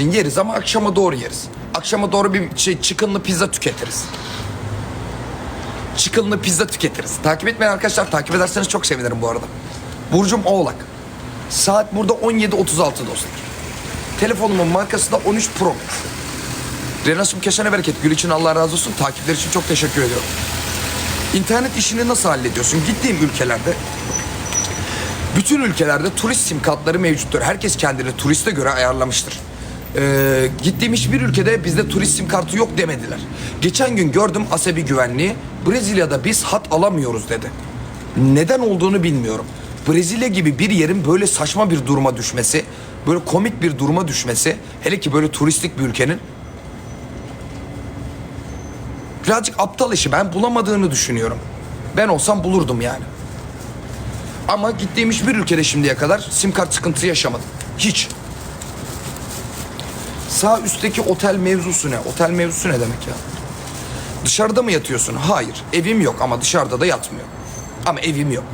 yeriz ama akşama doğru yeriz. Akşama doğru bir şey çıkınlı pizza tüketiriz. Çıkınlı pizza tüketiriz. Takip etmeyen arkadaşlar takip ederseniz çok sevinirim bu arada. Burcum Oğlak. Saat burada 17.36 dostlar. Telefonumun markası da 13 Pro Max. Renasım kesene bereket. Gül için Allah razı olsun. Takipler için çok teşekkür ediyorum. İnternet işini nasıl hallediyorsun? Gittiğim ülkelerde bütün ülkelerde turist sim kartları mevcuttur. Herkes kendini turiste göre ayarlamıştır. Ee, gittiğim hiçbir ülkede bizde turist sim kartı yok demediler. Geçen gün gördüm Asebi güvenliği Brezilya'da biz hat alamıyoruz dedi. Neden olduğunu bilmiyorum. Brezilya gibi bir yerin böyle saçma bir duruma düşmesi, böyle komik bir duruma düşmesi, hele ki böyle turistik bir ülkenin birazcık aptal işi. Ben bulamadığını düşünüyorum. Ben olsam bulurdum yani. Ama gittiğim hiçbir ülkede şimdiye kadar sim kart sıkıntısı yaşamadım. Hiç. Sağ üstteki otel mevzusu ne? Otel mevzusu ne demek ya? Dışarıda mı yatıyorsun? Hayır. Evim yok ama dışarıda da yatmıyor. Ama evim yok.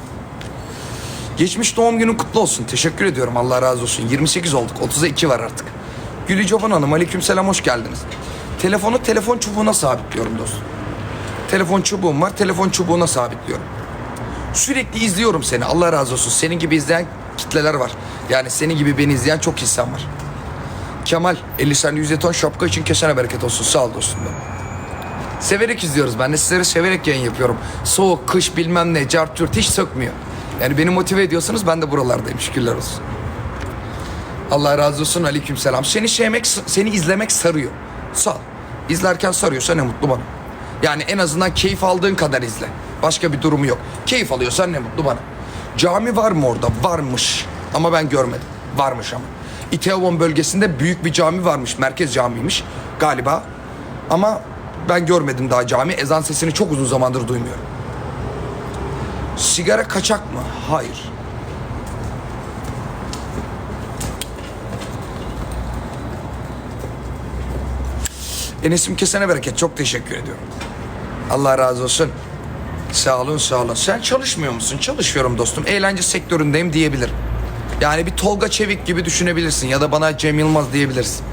Geçmiş doğum günün kutlu olsun. Teşekkür ediyorum. Allah razı olsun. 28 olduk. 30'a 2 var artık. Gülü Çoban Hanım aleykümselam hoş geldiniz. Telefonu telefon çubuğuna sabitliyorum dostum. Telefon çubuğum var. Telefon çubuğuna sabitliyorum. Sürekli izliyorum seni. Allah razı olsun. Senin gibi izleyen kitleler var. Yani senin gibi beni izleyen çok insan var. Kemal 50 sen 100 ton şapka için kesene bereket olsun. Sağ ol dostum. Severek izliyoruz. Ben de sizleri severek yayın yapıyorum. Soğuk, kış bilmem ne, cart curt hiç sökmüyor. Yani beni motive ediyorsanız ben de buralardayım. Şükürler olsun. Allah razı olsun. Aleyküm selam. Seni sevmek, seni izlemek sarıyor. Sağ ol. İzlerken sarıyorsa ne mutlu bana. Yani en azından keyif aldığın kadar izle. Başka bir durumu yok. Keyif alıyorsan ne mutlu bana. Cami var mı orada? Varmış. Ama ben görmedim. Varmış ama. İteovon bölgesinde büyük bir cami varmış. Merkez camiymiş galiba. Ama ben görmedim daha cami. Ezan sesini çok uzun zamandır duymuyorum. Sigara kaçak mı? Hayır. Enes'im kesene bereket. Çok teşekkür ediyorum. Allah razı olsun. Sağ olun sağ olun. Sen çalışmıyor musun? Çalışıyorum dostum. Eğlence sektöründeyim diyebilirim. Yani bir Tolga Çevik gibi düşünebilirsin ya da bana Cem Yılmaz diyebilirsin.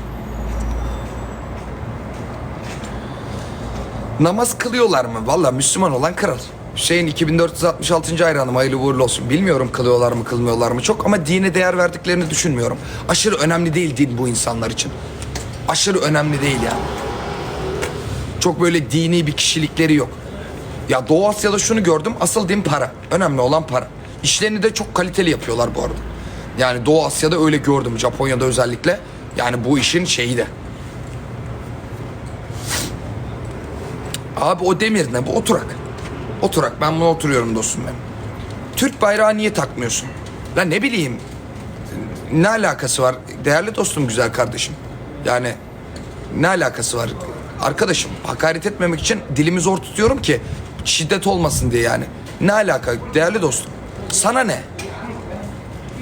Namaz kılıyorlar mı? Valla Müslüman olan kral. Hüseyin 2466. hayranım hayırlı uğurlu olsun. Bilmiyorum kılıyorlar mı kılmıyorlar mı çok ama dine değer verdiklerini düşünmüyorum. Aşırı önemli değil din bu insanlar için. Aşırı önemli değil yani. Çok böyle dini bir kişilikleri yok. Ya Doğu Asya'da şunu gördüm. Asıl din para. Önemli olan para. İşlerini de çok kaliteli yapıyorlar bu arada. Yani Doğu Asya'da öyle gördüm. Japonya'da özellikle. Yani bu işin şeyi de. Abi o demir ne? Bu oturak. Oturak. Ben buna oturuyorum dostum benim. Türk bayrağı niye takmıyorsun? Lan ne bileyim. Ne alakası var? Değerli dostum güzel kardeşim. Yani ne alakası var? Arkadaşım hakaret etmemek için dilimi zor tutuyorum ki şiddet olmasın diye yani. Ne alaka değerli dostum? Sana ne?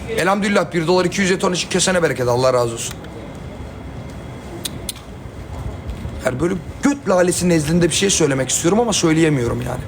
Elhamdülillah 1 dolar 200 jeton için kesene bereket Allah razı olsun. Yani böyle göt lalesi nezdinde bir şey söylemek istiyorum ama söyleyemiyorum yani.